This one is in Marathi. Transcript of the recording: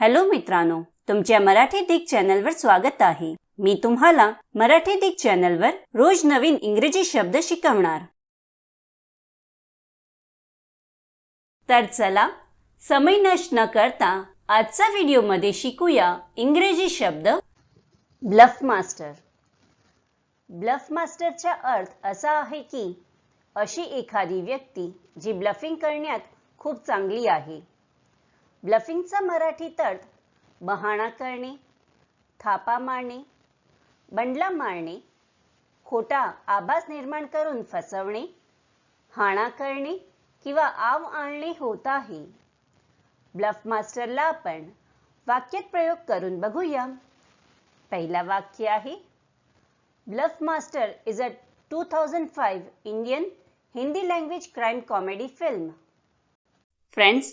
हॅलो मित्रांनो तुमच्या मराठी दिग चॅनलवर स्वागत आहे. मी तुम्हाला मराठी दिग चॅनलवर रोज नवीन इंग्रजी शब्द शिकवणार. तर चला समय नष्ट न करता आजचा व्हिडिओमध्ये शिकूया इंग्रजी शब्द ब्लफ मास्टर ब्लफ मास्टरचा अर्थ असा आहे की अशी एखादी व्यक्ती जी ब्लफिंग करण्यात खूप चांगली आहे. ब्लफिंगचा मराठीत अर्थ बहाणा करणे थापा मारणे बंडला मारणे खोटा आभास निर्माण करून फसवणे हाणा करणे किंवा आव आणणे होत आहे. ब्लफ मास्टरला आपण वाक्यात प्रयोग करून बघूया. पहिला वाक्य आहे bluff master is a two thousand five Indian Hindi language crime comedy film. Friends